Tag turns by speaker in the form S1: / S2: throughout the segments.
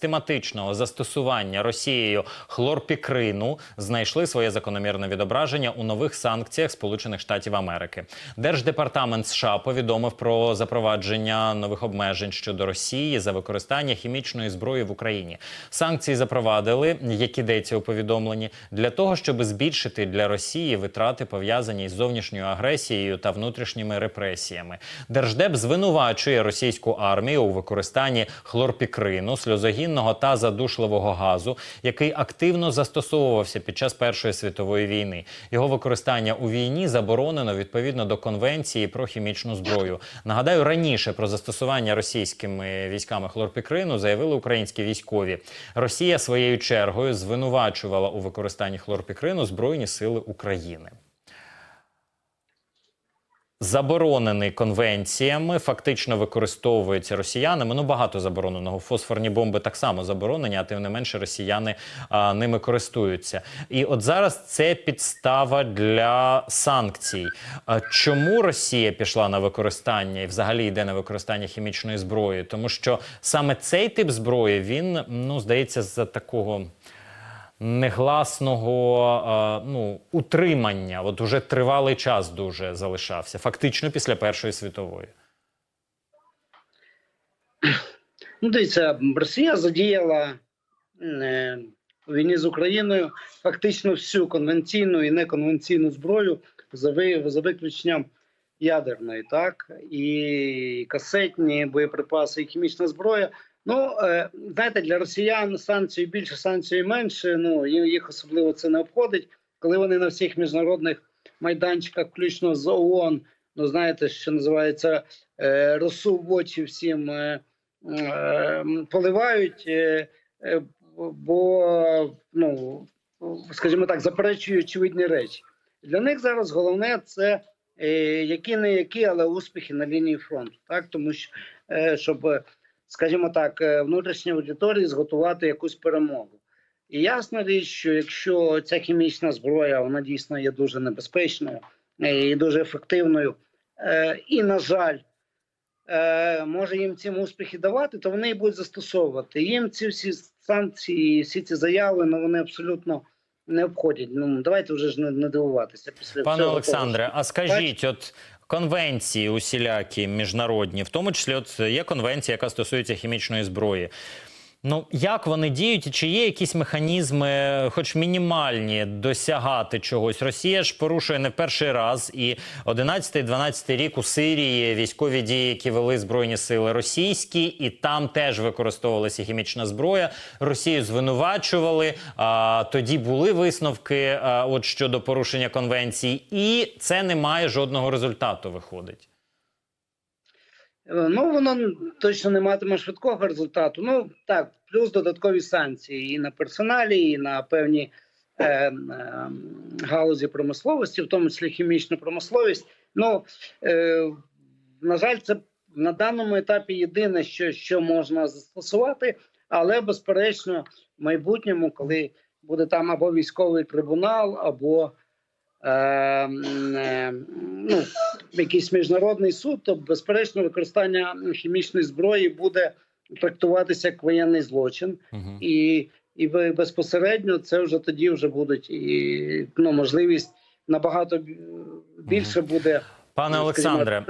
S1: Систематичного застосування Росією хлорпікрину знайшли своє закономірне відображення у нових санкціях Сполучених Штатів Америки. Держдепартамент США повідомив про запровадження нових обмежень щодо Росії за використання хімічної зброї в Україні. Санкції запровадили, як ідеться у повідомленні, для того, щоб збільшити для Росії витрати пов'язані з зовнішньою агресією та внутрішніми репресіями. Держдеп звинувачує російську армію у використанні хлорпікрину, сльозогінного та задушливого газу, який активно застосовувався під час Першої світової війни. Його використання у війні заборонено відповідно до конвенції про хімічну зброю. Нагадаю, раніше про застосування російськими військами хлорпікрину заявили українські військові. Росія своєю чергою звинувачувала у використанні хлорпікрину Збройні сили України заборонений конвенціями, фактично використовується росіянами. Ну багато забороненого. Фосфорні бомби так само заборонені, а тим не менше росіяни а, ними користуються. І от зараз це підстава для санкцій. А чому Росія пішла на використання і взагалі йде на використання хімічної зброї? Тому що саме цей тип зброї він ну здається за такого негласного е, ну, утримання. От уже тривалий час дуже залишався, фактично після Першої світової.
S2: Ну, дивіться, Росія задіяла е, у війні з Україною фактично всю конвенційну і неконвенційну зброю за, ви, за виключенням ядерної, так і касетні боєприпаси, і хімічна зброя. Ну е, знаєте, для росіян санкції більше, санкції менше. Ну їх особливо це не обходить, коли вони на всіх міжнародних майданчиках, включно з ООН, ну знаєте, що називається е, росу очі всім е, поливають, бо ну скажімо так, заперечують очевидні речі. Для них зараз головне це які не які, але успіхи на лінії фронту, так тому що щоб, скажімо так, е, внутрішній аудиторії зготувати якусь перемогу. І ясна річ, що якщо ця хімічна зброя вона дійсно є дуже небезпечною е, і дуже ефективною, е, і на жаль, може їм цим успіхи давати, то вони і будуть застосовувати. Їм ці всі санкції, всі ці заяви, ну вони абсолютно не обходять. Ну давайте вже ж не, не дивуватися після
S1: Пане
S2: всього
S1: Олександре, а скажіть, от конвенції усілякі міжнародні, в тому числі, от є конвенція, яка стосується хімічної зброї. Ну, як вони діють, чи є якісь механізми, хоч мінімальні, досягати чогось? Росія ж порушує не перший раз, і 11-12 рік у Сирії військові дії, які вели збройні сили російські, і там теж використовувалася хімічна зброя. Росію звинувачували. А, тоді були висновки а, от щодо порушення конвенції, і це не має жодного результату. Виходить.
S2: Е, Ну, воно точно не матиме швидкого результату. Ну так, плюс додаткові санкції і на персоналі, і на певні е, е, галузі промисловості, в тому числі хімічну промисловість. Ну е, на жаль, це на даному етапі єдине, що, що можна застосувати, але безперечно, в майбутньому, коли буде там або військовий трибунал, або ну, якийсь міжнародний суд, то безперечно використання хімічної зброї буде трактуватися як воєнний злочин,
S1: Угу.
S2: і, і безпосередньо це вже тоді вже будуть і ну, можливість набагато більше буде.
S1: Пане Олександре.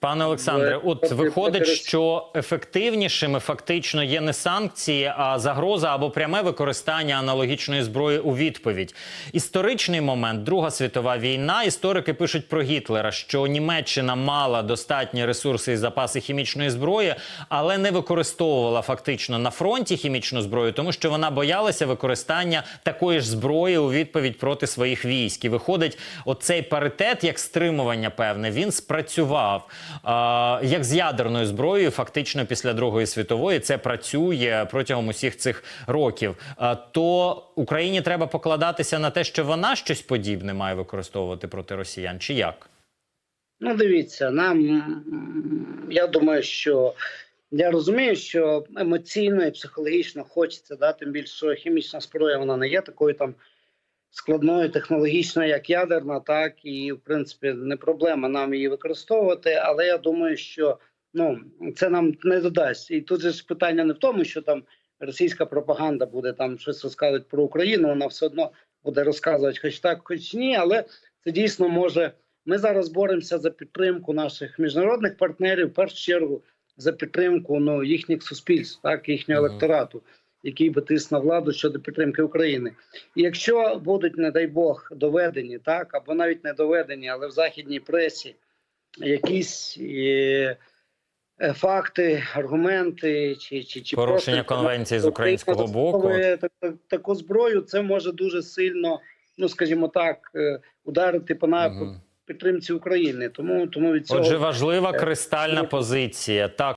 S1: Пане Олександре, от виходить, що ефективнішими фактично є не санкції, а загроза або пряме використання аналогічної зброї у відповідь. Історичний момент, Друга світова війна. Історики пишуть про Гітлера, що Німеччина мала достатні ресурси і запаси хімічної зброї, але не використовувала фактично на фронті хімічну зброю, тому що вона боялася використання такої ж зброї у відповідь проти своїх військ. І виходить, оцей паритет, як стримування, певне, він спрацював. А, як з ядерною зброєю, фактично після Другої світової це працює протягом усіх цих років. А, то Україні треба покладатися на те, що вона щось подібне має використовувати проти росіян, чи як?
S2: Ну, дивіться, нам я думаю, що я розумію, що емоційно і психологічно хочеться, да, тим більше що хімічна зброя вона не є такою там складною технологічною, як ядерна, так і в принципі не проблема нам її використовувати. Але я думаю, що ну це нам не додасть. І тут же ж питання не в тому, що там російська пропаганда буде там щось розказувати про Україну. Вона все одно буде розказувати, хоч так, хоч ні. Але це дійсно може. Ми зараз боремося за підтримку наших міжнародних партнерів, в першу чергу за підтримку ну їхніх суспільств, так їхнього електорату, який би тис на владу щодо підтримки України. І якщо будуть, не дай Бог, доведені, так або навіть не доведені, але в західній пресі якісь е, е, факти, аргументи чи, чи, чи
S1: Порушення
S2: просто
S1: конвенції з
S2: Україна
S1: українського боку.
S2: так- так- таку зброю, це може дуже сильно, ну скажімо так, е, ударити по на
S1: Мгм.
S2: підтримці України. Тому тому від цього
S1: Отже, важлива
S2: Е,
S1: кристальна
S2: ну,
S1: позиція. Так,